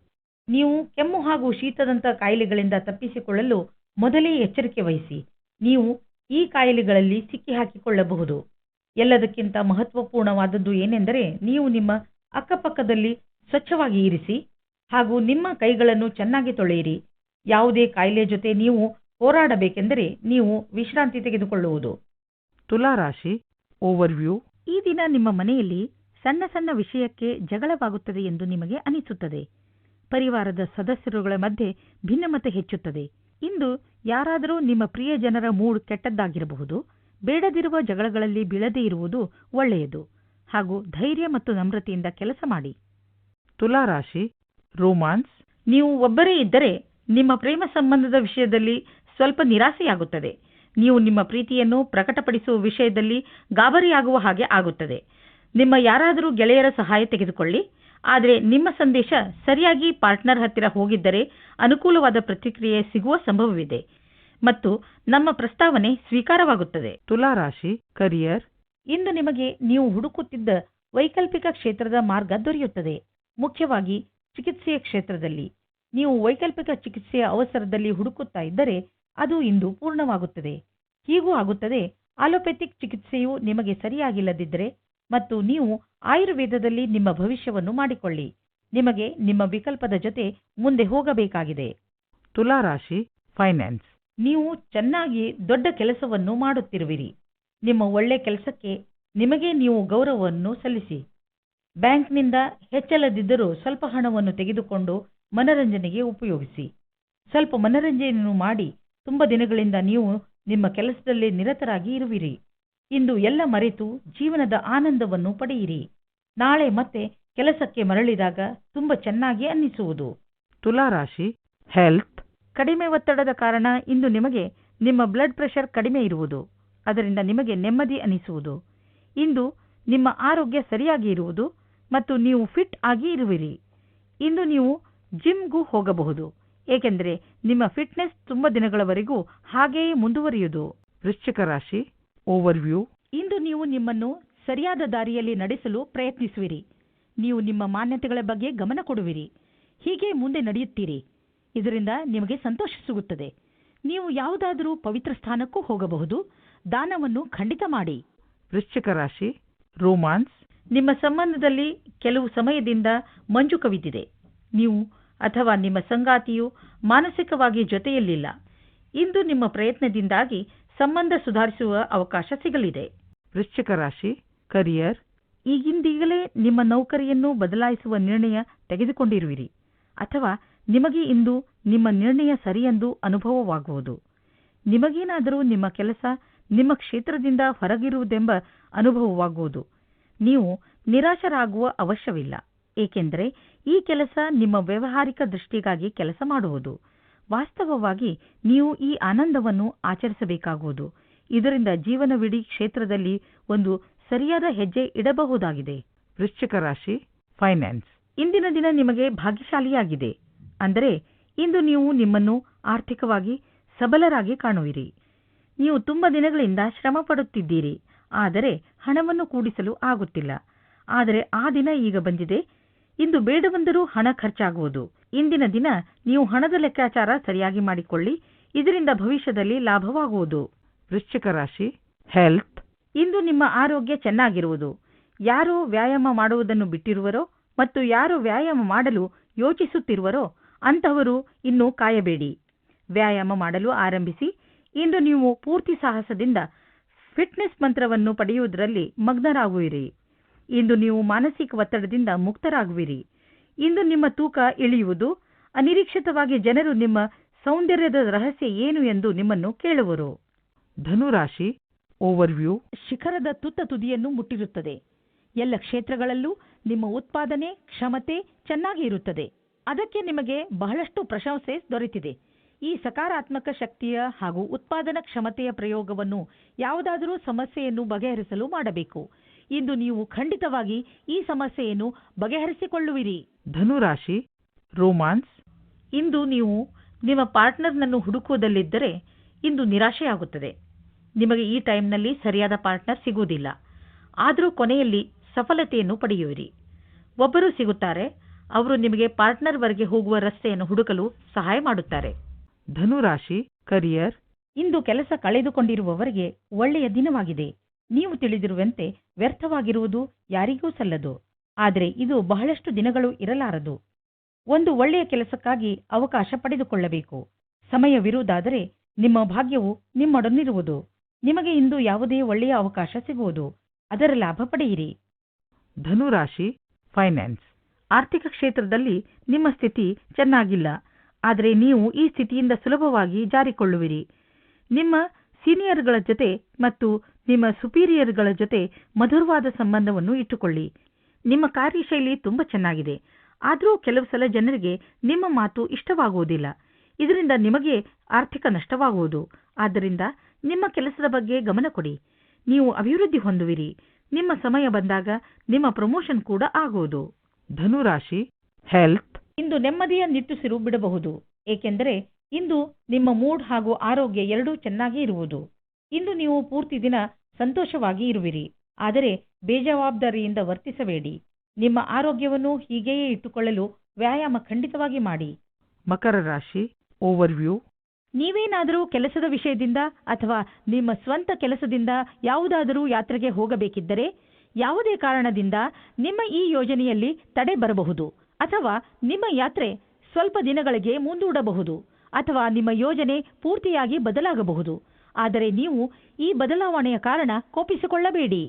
ನೀವು ಕೆಮ್ಮು ಹಾಗೂ ಶೀತದಂತ ಕಾಯಿಲೆಗಳಿಂದ ತಪ್ಪಿಸಿಕೊಳ್ಳಲು ಮೊದಲೇ ಎಚ್ಚರಿಕೆ ವಹಿಸಿ. ನೀವು ಈ ಕಾಯಿಲೆಗಳಲ್ಲಿ ಸಿಕ್ಕಿಹಾಕಿಕೊಳ್ಳಬಹುದು ಎಲ್ಲದಕ್ಕಿಂತ ಮಹತ್ವಪೂರ್ಣವಾದದ್ದು ಏನೆಂದರೆ ನೀವು ನಿಮ್ಮ ಅಕ್ಕಪಕ್ಕದಲ್ಲಿ ಸ್ವಚ್ಛವಾಗಿ ಇರಿಸಿ ಹಾಗೂ ನಿಮ್ಮ ಕೈಗಳನ್ನು ಚೆನ್ನಾಗಿ ತೊಳೆಯಿರಿ. ಯಾವುದೇ ಕಾಯಿಲೆ ಜೊತೆ ನೀವು ಹೋರಾಡಬೇಕೆಂದರೆ ನೀವು ವಿಶ್ರಾಂತಿ ತೆಗೆದುಕೊಳ್ಳುವುದು. ತುಲಾ ರಾಶಿ ಓವರ್ವ್ಯೂ ಈ ದಿನ ನಿಮ್ಮ ಮನೆಯಲ್ಲಿ ಸಣ್ಣ ಸಣ್ಣ ವಿಷಯಕ್ಕೆ ಜಗಳವಾಗುತ್ತದೆ ಎಂದು ನಿಮಗೆ ಅನಿಸುತ್ತದೆ. ಪರಿವಾರದ ಸದಸ್ಯರುಗಳ ಮಧ್ಯೆ ಭಿನ್ನಮತ ಹೆಚ್ಚುತ್ತದೆ. ಇಂದು ಯಾರಾದರೂ ನಿಮ್ಮ ಪ್ರಿಯ ಜನರ ಮೂಡ್ ಕೆಟ್ಟದ್ದಾಗಿರಬಹುದು ಬೇಡದಿರುವ ಜಗಳಗಳಲ್ಲಿ ಬೀಳದೇ ಇರುವುದು ಒಳ್ಳೆಯದು. ಹಾಗೂ ಧೈರ್ಯ ಮತ್ತು ನಮ್ರತೆಯಿಂದ ಕೆಲಸ ಮಾಡಿ. ತುಲಾ ರಾಶಿ ರೋಮಾನ್ಸ್. ನೀವು ಒಬ್ಬರೇ ಇದ್ದರೆ ನಿಮ್ಮ ಪ್ರೇಮ ಸಂಬಂಧದ ವಿಷಯದಲ್ಲಿ ಸ್ವಲ್ಪ ನಿರಾಸೆಯಾಗುತ್ತದೆ. ನೀವು ನಿಮ್ಮ ಪ್ರೀತಿಯನ್ನು ಪ್ರಕಟಪಡಿಸುವ ವಿಷಯದಲ್ಲಿ ಗಾಬರಿಯಾಗುವ ಹಾಗೆ ಆಗುತ್ತದೆ. ನಿಮ್ಮ ಯಾರಾದರೂ ಗೆಳೆಯರ ಸಹಾಯ ತೆಗೆದುಕೊಳ್ಳಿ. ಆದರೆ ನಿಮ್ಮ ಸಂದೇಶ ಸರಿಯಾಗಿ ಪಾರ್ಟ್ನರ್ ಹತ್ತಿರ ಹೋಗಿದ್ದರೆ ಅನುಕೂಲವಾದ ಪ್ರತಿಕ್ರಿಯೆ ಸಿಗುವ ಸಂಭವವಿದೆ ಮತ್ತು ನಮ್ಮ ಪ್ರಸ್ತಾವನೆ ಸ್ವೀಕಾರವಾಗುತ್ತದೆ. ತುಲಾ ರಾಶಿ ಕರಿಯರ್. ಇಂದು ನಿಮಗೆ ನೀವು ಹುಡುಕುತ್ತಿದ್ದ ವೈಕಲ್ಪಿಕ ಕ್ಷೇತ್ರದ ಮಾರ್ಗ ದೊರೆಯುತ್ತದೆ. ಮುಖ್ಯವಾಗಿ ಚಿಕಿತ್ಸೆಯ ಕ್ಷೇತ್ರದಲ್ಲಿ. ನೀವು ವೈಕಲ್ಪಿಕ ಚಿಕಿತ್ಸೆಯ ಅವಸರದಲ್ಲಿ ಹುಡುಕುತ್ತಾ ಇದ್ದರೆ ಅದು ಇಂದು ಪೂರ್ಣವಾಗುತ್ತದೆ. ಹೀಗೂ ಆಗುತ್ತದೆ. ಆಲೋಪೆಥಿಕ್ ಚಿಕಿತ್ಸೆಯು ನಿಮಗೆ ಸರಿಯಾಗಿಲ್ಲದಿದ್ದರೆ ಮತ್ತು ನೀವು ಆಯುರ್ವೇದದಲ್ಲಿ ನಿಮ್ಮ ಭವಿಷ್ಯವನ್ನು ಮಾಡಿಕೊಳ್ಳಿ. ನಿಮಗೆ ನಿಮ್ಮ ವಿಕಲ್ಪದ ಜೊತೆ ಮುಂದೆ ಹೋಗಬೇಕಾಗಿದೆ. ತುಲಾ ರಾಶಿ ಫೈನಾನ್ಸ್ ನೀವು ಚೆನ್ನಾಗಿ ದೊಡ್ಡ ಕೆಲಸವನ್ನು ಮಾಡುತ್ತಿರುವಿರಿ. ನಿಮ್ಮ ಒಳ್ಳೆ ಕೆಲಸಕ್ಕೆ ನಿಮಗೆ ನೀವು ಗೌರವವನ್ನು ಸಲ್ಲಿಸಿ. ಬ್ಯಾಂಕ್ನಿಂದ ಹೆಚ್ಚಲದಿದ್ದರೂ ಸ್ವಲ್ಪ ಹಣವನ್ನು ತೆಗೆದುಕೊಂಡು ಮನರಂಜನೆಗೆ ಉಪಯೋಗಿಸಿ. ಸ್ವಲ್ಪ ಮನರಂಜನೆಯನ್ನು ಮಾಡಿ ತುಂಬ ದಿನಗಳಿಂದ ನೀವು ನಿಮ್ಮ ಕೆಲಸದಲ್ಲಿ ನಿರತರಾಗಿ ಇರುವಿರಿ. ಇಂದು ಎಲ್ಲ ಮರೆತು ಜೀವನದ ಆನಂದವನ್ನು ಪಡೆಯಿರಿ. ನಾಳೆ ಮತ್ತೆ ಕೆಲಸಕ್ಕೆ ಮರಳಿದಾಗ ತುಂಬ ಚೆನ್ನಾಗಿ ಅನ್ನಿಸುವುದು. ತುಲಾ ರಾಶಿ ಹೆಲ್ತ್ ಕಡಿಮೆ ಒತ್ತಡದ ಕಾರಣ ಇಂದು ನಿಮಗೆ ನಿಮ್ಮ ಬ್ಲಡ್ ಪ್ರೆಷರ್ ಕಡಿಮೆ ಇರುವುದು. ಅದರಿಂದ ನಿಮಗೆ ನೆಮ್ಮದಿ ಅನಿಸುವುದು ಇಂದು ನಿಮ್ಮ ಆರೋಗ್ಯ ಸರಿಯಾಗಿ ಇರುವುದು ಮತ್ತು ನೀವು ಫಿಟ್ ಆಗಿ ಇರುವಿರಿ. ಇಂದು ನೀವು ಜಿಮ್ಗೂ ಹೋಗಬಹುದು. ಏಕೆಂದರೆ ನಿಮ್ಮ ಫಿಟ್ನೆಸ್ ತುಂಬ ದಿನಗಳವರೆಗೂ ಹಾಗೆಯೇ ಮುಂದುವರಿಯುವುದು. ವೃಶ್ಚಿಕ ರಾಶಿ ಓವರ್ವ್ಯೂ ಇಂದು ನೀವು ನಿಮ್ಮನ್ನು ಸರಿಯಾದ ದಾರಿಯಲ್ಲಿ ನಡೆಸಲು ಪ್ರಯತ್ನಿಸುವಿರಿ. ನೀವು ನಿಮ್ಮ ಮಾನ್ಯತೆಗಳ ಬಗ್ಗೆ ಗಮನ ಕೊಡುವಿರಿ. ಹೀಗೆ ಮುಂದೆ ನಡೆಯುತ್ತೀರಿ. ಇದರಿಂದ ನಿಮಗೆ ಸಂತೋಷ ಸಿಗುತ್ತದೆ. ನೀವು ಯಾವುದಾದರೂ ಪವಿತ್ರ ಸ್ಥಾನಕ್ಕೂ ಹೋಗಬಹುದು. ದಾನವನ್ನು ಖಂಡಿತ ಮಾಡಿ. ವೃಶ್ಚಿಕ ರಾಶಿ ರೋಮಾನ್ಸ್. ನಿಮ್ಮ ಸಂಬಂಧದಲ್ಲಿ ಕೆಲವು ಸಮಯದಿಂದ ಮಂಜು ಕವಿದಿದೆ. ನೀವು ಅಥವಾ ನಿಮ್ಮ ಸಂಗಾತಿಯು ಮಾನಸಿಕವಾಗಿ ಜೊತೆಯಲ್ಲಿಲ್ಲ. ಇಂದು ನಿಮ್ಮ ಪ್ರಯತ್ನದಿಂದಾಗಿ ಸಂಬಂಧ ಸುಧಾರಿಸುವ ಅವಕಾಶ ಸಿಗಲಿದೆ. ವೃಶ್ಚಿಕ ರಾಶಿ ಕರಿಯರ್ ಈಗಿಂದೀಗಲೇ ನಿಮ್ಮ ನೌಕರಿಯನ್ನು ಬದಲಾಯಿಸುವ ನಿರ್ಣಯ ತೆಗೆದುಕೊಂಡಿರುವಿರಿ. ಅಥವಾ ನಿಮಗೆ ಇಂದು ನಿಮ್ಮ ನಿರ್ಣಯ ಸರಿಯೆಂದು ಅನುಭವವಾಗುವುದು. ನಿಮಗೇನಾದರೂ ನಿಮ್ಮ ಕೆಲಸ ನಿಮ್ಮ ಕ್ಷೇತ್ರದಿಂದ ಹೊರಗಿರುವುದೆಂಬ ಅನುಭವವಾಗುವುದು. ನೀವು ನಿರಾಶರಾಗುವ ಅವಶ್ಯವಿಲ್ಲ. ಏಕೆಂದರೆ ಈ ಕೆಲಸ ನಿಮ್ಮ ವ್ಯವಹಾರಿಕ ದೃಷ್ಟಿಗಾಗಿ ಕೆಲಸ ಮಾಡುವುದು. ವಾಸ್ತವವಾಗಿ ನೀವು ಈ ಆನಂದವನ್ನು ಆಚರಿಸಬೇಕಾಗುವುದು. ಇದರಿಂದ ಜೀವನವಿಡೀ ಕ್ಷೇತ್ರದಲ್ಲಿ ಒಂದು ಸರಿಯಾದ ಹೆಜ್ಜೆ ಇಡಬಹುದಾಗಿದೆ. ವೃಶ್ಚಿಕ ರಾಶಿ ಫೈನಾನ್ಸ್ ಇಂದಿನ ದಿನ ನಿಮಗೆ ಭಾಗ್ಯಶಾಲಿಯಾಗಿದೆ. ಅಂದರೆ ಇಂದು ನೀವು ನಿಮ್ಮನ್ನು ಆರ್ಥಿಕವಾಗಿ ಸಬಲರಾಗಿ ಕಾಣುವಿರಿ. ನೀವು ತುಂಬ ದಿನಗಳಿಂದ ಶ್ರಮ ಪಡುತ್ತಿದ್ದೀರಿ ಆದರೆ ಹಣವನ್ನು ಕೂಡಿಸಲು ಆಗುತ್ತಿಲ್ಲ. ಆದರೆ ಆ ದಿನ ಈಗ ಬಂದಿದೆ. ಇಂದು ಬೇಡವೆಂದರೂ ಹಣ ಖರ್ಚಾಗುವುದು. ಇಂದಿನ ದಿನ ನೀವು ಹಣದ ಲೆಕ್ಕಾಚಾರ ಸರಿಯಾಗಿ ಮಾಡಿಕೊಳ್ಳಿ. ಇದರಿಂದ ಭವಿಷ್ಯದಲ್ಲಿ ಲಾಭವಾಗುವುದು. ವೃಶ್ಚಿಕ ರಾಶಿ ಹೆಲ್ತ್ ಇಂದು ನಿಮ್ಮ ಆರೋಗ್ಯ ಚೆನ್ನಾಗಿರುವುದು. ಯಾರು ವ್ಯಾಯಾಮ ಮಾಡುವುದನ್ನು ಬಿಟ್ಟಿರುವರೋ ಮತ್ತು ಯಾರು ವ್ಯಾಯಾಮ ಮಾಡಲು ಯೋಚಿಸುತ್ತಿರುವರೋ ಅಂತಹವರು ಇನ್ನು ಕಾಯಬೇಡಿ. ವ್ಯಾಯಾಮ ಮಾಡಲು ಆರಂಭಿಸಿ. ಇಂದು ನೀವು ಪೂರ್ತಿ ಸಾಹಸದಿಂದ ಫಿಟ್ನೆಸ್ ಮಂತ್ರವನ್ನು ಪಡೆಯುವುದರಲ್ಲಿ ಮಗ್ನರಾಗುವಿರಿ. ಇಂದು ನೀವು ಮಾನಸಿಕ ಒತ್ತಡದಿಂದ ಮುಕ್ತರಾಗುವಿರಿ. ಇಂದು ನಿಮ್ಮ ತೂಕ ಇಳಿಯುವುದು ಅನಿರೀಕ್ಷಿತವಾಗಿ ಜನರು ನಿಮ್ಮ ಸೌಂದರ್ಯದ ರಹಸ್ಯ ಏನು ಎಂದು ನಿಮ್ಮನ್ನು ಕೇಳುವರು. ಧನುರಾಶಿ ಓವರ್ವ್ಯೂ ಶಿಖರದ ತುತ್ತ ತುದಿಯನ್ನು ಮುಟ್ಟಿರುತ್ತದೆ. ಎಲ್ಲ ಕ್ಷೇತ್ರಗಳಲ್ಲೂ ನಿಮ್ಮ ಉತ್ಪಾದನೆ ಕ್ಷಮತೆ ಚೆನ್ನಾಗಿ ಇರುತ್ತದೆ. ಅದಕ್ಕೆ ನಿಮಗೆ ಬಹಳಷ್ಟು ಪ್ರಶಂಸೆ ದೊರೆತಿದೆ. ಈ ಸಕಾರಾತ್ಮಕ ಶಕ್ತಿಯ ಹಾಗೂ ಉತ್ಪಾದನಾ ಕ್ಷಮತೆಯ ಪ್ರಯೋಗವನ್ನು ಯಾವುದಾದರೂ ಸಮಸ್ಯೆಯನ್ನು ಬಗೆಹರಿಸಲು ಮಾಡಬೇಕು. ಇಂದು ನೀವು ಖಂಡಿತವಾಗಿ ಈ ಸಮಸ್ಯೆಯನ್ನು ಬಗೆಹರಿಸಿಕೊಳ್ಳುವಿರಿ. ಧನುರಾಶಿ, ರೋಮಾನ್ಸ್. ಇಂದು ನೀವು ನಿಮ್ಮ ಪಾರ್ಟ್ನರ್ನನ್ನು ಹುಡುಕುವುದಲ್ಲಿದ್ದರೆ ಇಂದು ನಿರಾಶೆಯಾಗುತ್ತದೆ. ನಿಮಗೆ ಈ ಟೈಮ್ನಲ್ಲಿ ಸರಿಯಾದ ಪಾರ್ಟ್ನರ್ ಸಿಗುವುದಿಲ್ಲ. ಆದರೂ ಕೊನೆಯಲ್ಲಿ ಸಫಲತೆಯನ್ನು ಪಡೆಯುವಿರಿ. ಒಬ್ಬರು ಸಿಗುತ್ತಾರೆ, ಅವರು ನಿಮಗೆ ಪಾರ್ಟ್ನರ್ವರೆಗೆ ಹೋಗುವ ರಸ್ತೆಯನ್ನು ಹುಡುಕಲು ಸಹಾಯ ಮಾಡುತ್ತಾರೆ. ಧನುರಾಶಿ, ಕರಿಯರ್. ಇಂದು ಕೆಲಸ ಕಳೆದುಕೊಂಡಿರುವವರಿಗೆ ಒಳ್ಳೆಯ ದಿನವಾಗಿದೆ. ನೀವು ತಿಳಿದಿರುವಂತೆ ವ್ಯರ್ಥವಾಗಿರುವುದು ಯಾರಿಗೂ ಸಲ್ಲದು. ಆದರೆ ಇದು ಬಹಳಷ್ಟು ದಿನಗಳು ಇರಲಾರದು. ಒಂದು ಒಳ್ಳೆಯ ಕೆಲಸಕ್ಕಾಗಿ ಅವಕಾಶ ಪಡೆದುಕೊಳ್ಳಬೇಕು. ಸಮಯವಿರುವುದಾದರೆ ನಿಮ್ಮ ಭಾಗ್ಯವು ನಿಮ್ಮೊಡನಿರುವುದು. ನಿಮಗೆ ಇಂದು ಯಾವುದೇ ಒಳ್ಳೆಯ ಅವಕಾಶ ಸಿಗುವುದು. ಅದರ ಲಾಭ ಪಡೆಯಿರಿ. ಧನುರಾಶಿ, ಫೈನಾನ್ಸ್. ಆರ್ಥಿಕ ಕ್ಷೇತ್ರದಲ್ಲಿ ನಿಮ್ಮ ಸ್ಥಿತಿ ಚೆನ್ನಾಗಿಲ್ಲ. ಆದರೆ ನೀವು ಈ ಸ್ಥಿತಿಯಿಂದ ಸುಲಭವಾಗಿ ಜಾರಿಕೊಳ್ಳುವಿರಿ. ನಿಮ್ಮ ಸೀನಿಯರ್ಗಳ ಜೊತೆ ಮತ್ತು ನಿಮ್ಮ ಸುಪೀರಿಯರ್ಗಳ ಜೊತೆ ಮಧುರವಾದ ಸಂಬಂಧವನ್ನು ಇಟ್ಟುಕೊಳ್ಳಿ. ನಿಮ್ಮ ಕಾರ್ಯಶೈಲಿ ತುಂಬ ಚೆನ್ನಾಗಿದೆ. ಆದರೂ ಕೆಲವು ಸಲ ಜನರಿಗೆ ನಿಮ್ಮ ಮಾತು ಇಷ್ಟವಾಗುವುದಿಲ್ಲ. ಇದರಿಂದ ನಿಮಗೆ ಆರ್ಥಿಕ ನಷ್ಟವಾಗುವುದು. ಆದ್ದರಿಂದ ನಿಮ್ಮ ಕೆಲಸದ ಬಗ್ಗೆ ಗಮನ ಕೊಡಿ. ನೀವು ಅಭಿವೃದ್ಧಿ ಹೊಂದುವಿರಿ. ನಿಮ್ಮ ಸಮಯ ಬಂದಾಗ ನಿಮ್ಮ ಪ್ರಮೋಷನ್ ಕೂಡ ಆಗುವುದು. ಧನುರಾಶಿ ಹೆಲ್ತ್. ಇಂದು ನೆಮ್ಮದಿಯ ನಿಟ್ಟುಸಿರು ಬಿಡಬಹುದು. ಏಕೆಂದರೆ ಇಂದು ನಿಮ್ಮ ಮೂಡ್ ಹಾಗೂ ಆರೋಗ್ಯ ಎರಡೂ ಚೆನ್ನಾಗಿ ಇರುವುದು. ಇಂದು ನೀವು ಪೂರ್ತಿ ದಿನ ಸಂತೋಷವಾಗಿ ಇರುವಿರಿ. ಆದರೆ ಬೇಜವಾಬ್ದಾರಿಯಿಂದ ವರ್ತಿಸಬೇಡಿ. ನಿಮ್ಮ ಆರೋಗ್ಯವನ್ನು ಹೀಗೆಯೇ ಇಟ್ಟುಕೊಳ್ಳಲು ವ್ಯಾಯಾಮ ಖಂಡಿತವಾಗಿ ಮಾಡಿ. ಮಕರ ರಾಶಿ ಓವರ್ವ್ಯೂ ನೀವೇನಾದರೂ ಕೆಲಸದ ವಿಷಯದಿಂದ ಅಥವಾ ನಿಮ್ಮ ಸ್ವಂತ ಕೆಲಸದಿಂದ ಯಾವುದಾದರೂ ಯಾತ್ರೆಗೆ ಹೋಗಬೇಕಿದ್ದರೆ ಯಾವುದೇ ಕಾರಣದಿಂದ ನಿಮ್ಮ ಈ ಯೋಜನೆಯಲ್ಲಿ ತಡೆ ಬರಬಹುದು ಅಥವಾ ನಿಮ್ಮ ಯಾತ್ರೆ ಸ್ವಲ್ಪ ದಿನಗಳಿಗೆ ಮುಂದೂಡಬಹುದು ಅಥವಾ ನಿಮ್ಮ ಯೋಜನೆ ಪೂರ್ತಿಯಾಗಿ ಬದಲಾಗಬಹುದು. ಆದರೆ ನೀವು ಈ ಬದಲಾವಣೆಯ ಕಾರಣ ಕೋಪಿಸಿಕೊಳ್ಳಬೇಡಿ.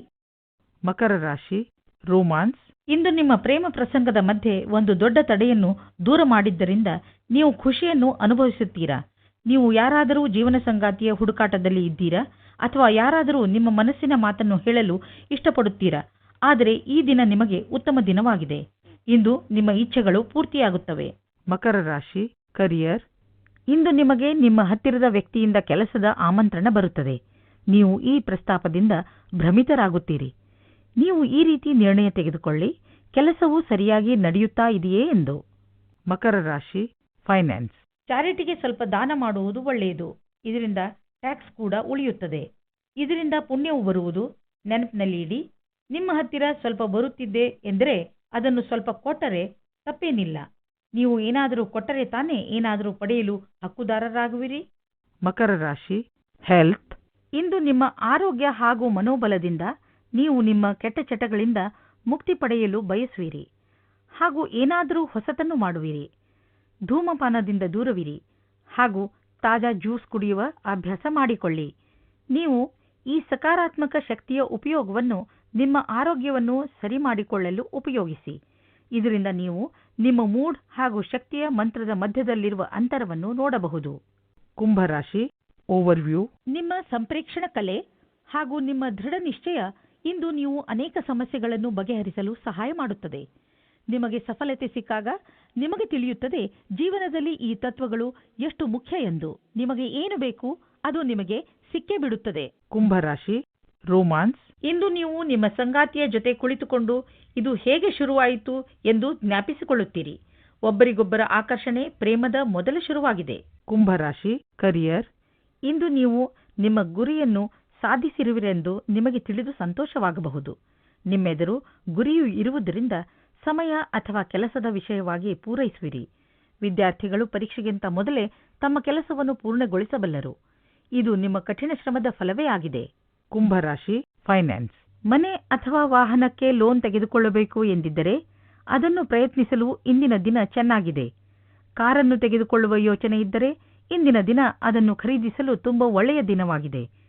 ಮಕರ ರಾಶಿ ರೋಮಾನ್ಸ್ ಇಂದು ನಿಮ್ಮ ಪ್ರೇಮ ಪ್ರಸಂಗದ ಮಧ್ಯೆ ಒಂದು ದೊಡ್ಡ ತಡೆಯನ್ನು ದೂರ ಮಾಡಿದ್ದರಿಂದ ನೀವು ಖುಷಿಯನ್ನು ಅನುಭವಿಸುತ್ತೀರಾ? ನೀವು ಯಾರಾದರೂ ಜೀವನ ಸಂಗಾತಿಯ ಹುಡುಕಾಟದಲ್ಲಿ ಇದ್ದೀರಾ? ಅಥವಾ ಯಾರಾದರೂ ನಿಮ್ಮ ಮನಸ್ಸಿನ ಮಾತನ್ನು ಹೇಳಲು ಇಷ್ಟಪಡುತ್ತೀರಾ? ಆದರೆ ಈ ದಿನ ನಿಮಗೆ ಉತ್ತಮ ದಿನವಾಗಿದೆ. ಇಂದು ನಿಮ್ಮ ಇಚ್ಛೆಗಳು ಪೂರ್ತಿಯಾಗುತ್ತವೆ. ಮಕರ ರಾಶಿ ಕರಿಯರ್ ಇಂದು ನಿಮಗೆ ನಿಮ್ಮ ಹತ್ತಿರದ ವ್ಯಕ್ತಿಯಿಂದ ಕೆಲಸದ ಆಮಂತ್ರಣ ಬರುತ್ತದೆ. ನೀವು ಈ ಪ್ರಸ್ತಾಪದಿಂದ ಭ್ರಮಿತರಾಗುತ್ತೀರಿ. ನೀವು ಈ ರೀತಿ ನಿರ್ಣಯ ತೆಗೆದುಕೊಳ್ಳಿ, ಕೆಲಸವು ಸರಿಯಾಗಿ ನಡೆಯುತ್ತಾ ಇದೆಯೇ ಎಂದು. ಮಕರ ರಾಶಿ ಫೈನಾನ್ಸ್ ಚಾರಿಟಿಗೆ ಸ್ವಲ್ಪ ದಾನ ಮಾಡುವುದು ಒಳ್ಳೆಯದು. ಇದರಿಂದ ಟ್ಯಾಕ್ಸ್ ಕೂಡ ಉಳಿಯುತ್ತದೆ. ಇದರಿಂದ ಪುಣ್ಯವು ಬರುವುದು ನೆನಪಿನಲ್ಲಿ ಇಡಿ. ನಿಮ್ಮ ಹತ್ತಿರ ಸ್ವಲ್ಪ ಬರುತ್ತಿದ್ದೆ ಎಂದರೆ ಅದನ್ನು ಸ್ವಲ್ಪ ಕೊಟ್ಟರೆ ತಪ್ಪೇನಿಲ್ಲ. ನೀವು ಏನಾದರೂ ಕೊಟ್ಟರೆ ತಾನೇ ಏನಾದರೂ ಪಡೆಯಲು ಹಕ್ಕುದಾರರಾಗುವಿರಿ. ಮಕರ ರಾಶಿ ಹೆಲ್ತ್ ಇಂದು ನಿಮ್ಮ ಆರೋಗ್ಯ ಹಾಗೂ ಮನೋಬಲದಿಂದ ನೀವು ನಿಮ್ಮ ಕೆಟ್ಟ ಚಟಗಳಿಂದ ಮುಕ್ತಿ ಪಡೆಯಲು ಬಯಸುವಿರಿ. ಹಾಗೂ ಏನಾದರೂ ಹೊಸತನ್ನು ಮಾಡುವಿರಿ. ಧೂಮಪಾನದಿಂದ ದೂರವಿರಿ. ಹಾಗೂ ತಾಜಾ ಜ್ಯೂಸ್ ಕುಡಿಯುವ ಅಭ್ಯಾಸ ಮಾಡಿಕೊಳ್ಳಿ. ನೀವು ಈ ಸಕಾರಾತ್ಮಕ ಶಕ್ತಿಯ ಉಪಯೋಗವನ್ನು ನಿಮ್ಮ ಆರೋಗ್ಯವನ್ನು ಸರಿ ಮಾಡಿಕೊಳ್ಳಲು ಉಪಯೋಗಿಸಿ. ಇದರಿಂದ ನೀವು ನಿಮ್ಮ ಮೂಡ್ ಹಾಗೂ ಶಕ್ತಿಯ ಮಂತ್ರದ ಮಧ್ಯದಲ್ಲಿರುವ ಅಂತರವನ್ನು ನೋಡಬಹುದು. ಕುಂಭರಾಶಿ ಓವರ್ವ್ಯೂ ನಿಮ್ಮ ಸಂಪ್ರೇಕ್ಷಣ ಕಲೆ ಹಾಗೂ ನಿಮ್ಮ ದೃಢ ನಿಶ್ಚಯ ಇಂದು ನೀವು ಅನೇಕ ಸಮಸ್ಯೆಗಳನ್ನು ಬಗೆಹರಿಸಲು ಸಹಾಯ ಮಾಡುತ್ತದೆ. ನಿಮಗೆ ಸಫಲತೆ ಸಿಕ್ಕಾಗ ನಿಮಗೆ ತಿಳಿಯುತ್ತದೆ ಜೀವನದಲ್ಲಿ ಈ ತತ್ವಗಳು ಎಷ್ಟು ಮುಖ್ಯ ಎಂದು. ನಿಮಗೆ ಏನು ಬೇಕು ಅದು ನಿಮಗೆ ಸಿಕ್ಕೇ ಬಿಡುತ್ತದೆ. ಕುಂಭರಾಶಿ ರೋಮಾನ್ಸ್. ಇಂದು ನೀವು ನಿಮ್ಮ ಸಂಗಾತಿಯ ಜೊತೆ ಕುಳಿತುಕೊಂಡು ಇದು ಹೇಗೆ ಶುರುವಾಯಿತು ಎಂದು ಜ್ಞಾಪಿಸಿಕೊಳ್ಳುತ್ತೀರಿ. ಒಬ್ಬರಿಗೊಬ್ಬರ ಆಕರ್ಷಣೆ ಪ್ರೇಮದ ಮೊದಲ ಶುರುವಾಗಿದೆ. ಕುಂಭರಾಶಿ ಕರಿಯರ್. ಇಂದು ನೀವು ನಿಮ್ಮ ಗುರಿಯನ್ನು ಸಾಧಿಸಿರುವಿರೆಂದು ನಿಮಗೆ ತಿಳಿದು ಸಂತೋಷವಾಗಬಹುದು. ನಿಮ್ಮೆದುರು ಗುರಿಯು ಇರುವುದರಿಂದ ಸಮಯ ಅಥವಾ ಕೆಲಸದ ವಿಷಯವಾಗಿ ಪೂರೈಸುವಿರಿ. ವಿದ್ಯಾರ್ಥಿಗಳು ಪರೀಕ್ಷೆಗಿಂತ ಮೊದಲೇ ತಮ್ಮ ಕೆಲಸವನ್ನು ಪೂರ್ಣಗೊಳಿಸಬಲ್ಲರು. ಇದು ನಿಮ್ಮ ಕಠಿಣ ಶ್ರಮದ ಫಲವೇ ಆಗಿದೆ. ಕುಂಭರಾಶಿ, ಫೈನಾನ್ಸ್. ಮನೆ ಅಥವಾ ವಾಹನಕ್ಕೆ ಲೋನ್ ತೆಗೆದುಕೊಳ್ಳಬೇಕು ಎಂದಿದ್ದರೆ ಅದನ್ನು ಪ್ರಯತ್ನಿಸಲು ಇಂದಿನ ದಿನ ಚೆನ್ನಾಗಿದೆ. ಕಾರನ್ನು ತೆಗೆದುಕೊಳ್ಳುವ ಯೋಚನೆ ಇದ್ದರೆ ಇಂದಿನ ದಿನ ಅದನ್ನು ಖರೀದಿಸಲು ತುಂಬಾ ಒಳ್ಳೆಯ ದಿನವಾಗಿದೆ.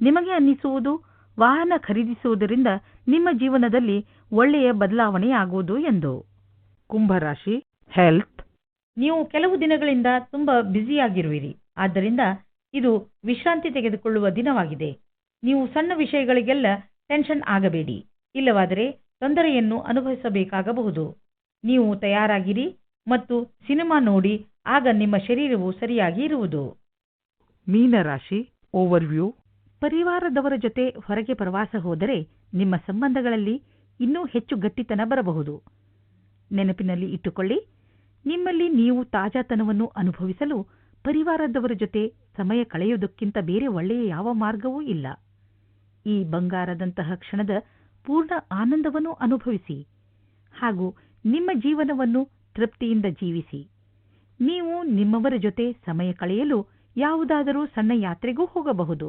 ನಿಮಗೆ ಅನ್ನಿಸುವುದು? ವಾಹನ ಖರೀದಿಸುವುದರಿಂದ ನಿಮ್ಮ ಜೀವನದಲ್ಲಿ ಒಳ್ಳೆಯ ಬದಲಾವಣೆಯಾಗುವುದು ಎಂದು. ಕುಂಭರಾಶಿ ಹೆಲ್ತ್ ನೀವು ಕೆಲವು ದಿನಗಳಿಂದ ತುಂಬಾ ಬ್ಯುಸಿಯಾಗಿರುವಿರಿ. ಆದ್ದರಿಂದ ಇದು ವಿಶ್ರಾಂತಿ ತೆಗೆದುಕೊಳ್ಳುವ ದಿನವಾಗಿದೆ. ನೀವು ಸಣ್ಣ ವಿಷಯಗಳಿಗೆಲ್ಲ ಟೆನ್ಷನ್ ಆಗಬೇಡಿ. ಇಲ್ಲವಾದರೆ ತೊಂದರೆಯನ್ನು ಅನುಭವಿಸಬೇಕಾಗಬಹುದು. ನೀವು ತಯಾರಾಗಿರಿ ಮತ್ತು ಸಿನಿಮಾ ನೋಡಿ ಆಗ ನಿಮ್ಮ ಶರೀರವು ಸರಿಯಾಗಿ ಇರುವುದು. ಮೀನರಾಶಿ ಓವರ್ವ್ಯೂ ಪರಿವಾರದವರ ಜೊತೆ ಹೊರಗೆ ಪ್ರವಾಸ ಹೋದರೆ ನಿಮ್ಮ ಸಂಬಂಧಗಳಲ್ಲಿ ಇನ್ನೂ ಹೆಚ್ಚು ಗಟ್ಟಿತನ ಬರಬಹುದು. ನೆನಪಿನಲ್ಲಿ ಇಟ್ಟುಕೊಳ್ಳಿ, ನಿಮ್ಮಲ್ಲಿ ನೀವು ತಾಜಾತನವನ್ನು ಅನುಭವಿಸಲು ಪರಿವಾರದವರ ಜೊತೆ ಸಮಯ ಕಳೆಯುವುದಕ್ಕಿಂತ ಬೇರೆ ಒಳ್ಳೆಯ ಯಾವ ಮಾರ್ಗವೂ ಇಲ್ಲ. ಈ ಬಂಗಾರದಂತಹ ಕ್ಷಣದ ಪೂರ್ಣ ಆನಂದವನ್ನು ಅನುಭವಿಸಿ ಹಾಗೂ ನಿಮ್ಮ ಜೀವನವನ್ನು ತೃಪ್ತಿಯಿಂದ ಜೀವಿಸಿ. ನೀವು ನಿಮ್ಮವರ ಜೊತೆ ಸಮಯ ಕಳೆಯಲು ಯಾವುದಾದರೂ ಸಣ್ಣ ಯಾತ್ರೆಗೂ ಹೋಗಬಹುದು.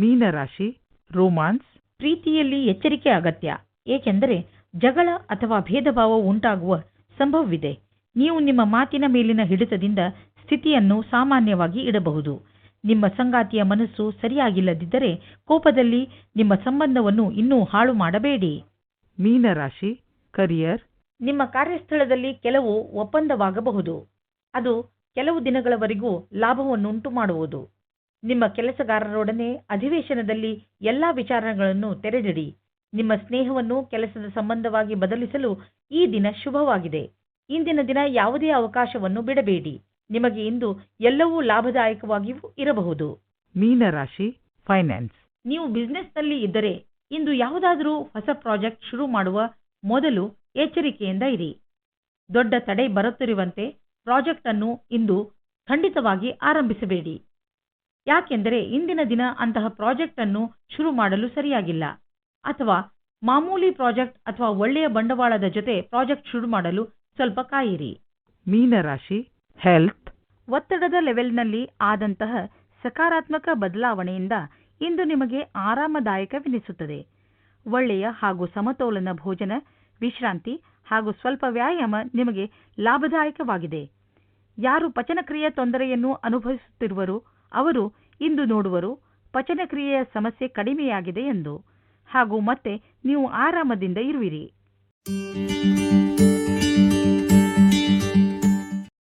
ಮೀನರಾಶಿ ರೋಮಾನ್ಸ್. ಪ್ರೀತಿಯಲ್ಲಿ ಎಚ್ಚರಿಕೆ ಅಗತ್ಯ ಏಕೆಂದರೆ ಜಗಳ ಅಥವಾ ಭೇದಭಾವ ಉಂಟಾಗುವ ಸಂಭವವಿದೆ. ನೀವು ನಿಮ್ಮ ಮಾತಿನ ಮೇಲಿನ ಹಿಡಿತದಿಂದ ಸ್ಥಿತಿಯನ್ನು ಸಾಮಾನ್ಯವಾಗಿ ಇಡಬಹುದು. ನಿಮ್ಮ ಸಂಗಾತಿಯ ಮನಸ್ಸು ಸರಿಯಾಗಿಲ್ಲದಿದ್ದರೆ ಕೋಪದಲ್ಲಿ ನಿಮ್ಮ ಸಂಬಂಧವನ್ನು ಇನ್ನೂ ಹಾಳು ಮಾಡಬೇಡಿ. ಮೀನರಾಶಿ ಕರಿಯರ್. ನಿಮ್ಮ ಕಾರ್ಯಸ್ಥಳದಲ್ಲಿ ಕೆಲವು ಒಪ್ಪಂದವಾಗಬಹುದು. ಅದು ಕೆಲವು ದಿನಗಳವರೆಗೂ ಲಾಭವನ್ನುಂಟು ಮಾಡುವುದು ನಿಮ್ಮ ಕೆಲಸಗಾರರೊಡನೆ ಅಧಿವೇಶನದಲ್ಲಿ ಎಲ್ಲ ವಿಚಾರಗಳನ್ನು ತೆರೆದಿಡಿ. ನಿಮ್ಮ ಸ್ನೇಹವನ್ನು ಕೆಲಸದ ಸಂಬಂಧವಾಗಿ ಬದಲಿಸಲು ಈ ದಿನ ಶುಭವಾಗಿದೆ. ಇಂದಿನ ದಿನ ಯಾವುದೇ ಅವಕಾಶವನ್ನು ಬಿಡಬೇಡಿ. ನಿಮಗೆ ಇಂದು ಎಲ್ಲವೂ ಲಾಭದಾಯಕವಾಗಿಯೂ ಇರಬಹುದು. ಮೀನರಾಶಿ ಫೈನಾನ್ಸ್. ನೀವು ಬಿಸ್ನೆಸ್ನಲ್ಲಿ ಇದ್ದರೆ ಇಂದು ಯಾವುದಾದರೂ ಹೊಸ ಪ್ರಾಜೆಕ್ಟ್ ಶುರು ಮಾಡುವ ಮೊದಲು ಎಚ್ಚರಿಕೆಯಿಂದ ಇರಿ. ದೊಡ್ಡ ತಡೆ ಬರುತ್ತಿರುವಂತೆ ಪ್ರಾಜೆಕ್ಟ್ ಅನ್ನು ಇಂದು ಖಂಡಿತವಾಗಿ ಆರಂಭಿಸಬೇಡಿ. ಯಾಕೆಂದರೆ ಇಂದಿನ ದಿನ ಅಂತಹ ಪ್ರಾಜೆಕ್ಟ್ ಅನ್ನು ಶುರು ಮಾಡಲು ಸರಿಯಾಗಿಲ್ಲ. ಅಥವಾ ಮಾಮೂಲಿ ಪ್ರಾಜೆಕ್ಟ್ ಅಥವಾ ಒಳ್ಳೆಯ ಬಂಡವಾಳದ ಜೊತೆ ಪ್ರಾಜೆಕ್ಟ್ ಶುರು ಮಾಡಲು ಸ್ವಲ್ಪ ಕಾಯಿರಿ. ಮೀನರಾಶಿ ಹೆಲ್ತ್ ಒತ್ತಡದ ಲೆವೆಲ್ನಲ್ಲಿ ಆದಂತಹ ಸಕಾರಾತ್ಮಕ ಬದಲಾವಣೆಯಿಂದ ಇಂದು ನಿಮಗೆ ಆರಾಮದಾಯಕವೆನಿಸುತ್ತದೆ. ಒಳ್ಳೆಯ ಹಾಗೂ ಸಮತೋಲನ ಭೋಜನ ವಿಶ್ರಾಂತಿ ಹಾಗೂ ಸ್ವಲ್ಪ ವ್ಯಾಯಾಮ ನಿಮಗೆ ಲಾಭದಾಯಕವಾಗಿದೆ. ಯಾರು ಪಚನಕ್ರಿಯೆ ತೊಂದರೆಯನ್ನು ಅನುಭವಿಸುತ್ತಿರುವರೋ ಅವರು ಇಂದು ನೋಡುವರು ಪಚನಕ್ರಿಯೆಯ ಸಮಸ್ಯೆ ಕಡಿಮೆಯಾಗಿದೆ ಎಂದು ಹಾಗೂ ಮತ್ತೆ ನೀವು ಆರಾಮದಿಂದ ಇರುವಿರಿ.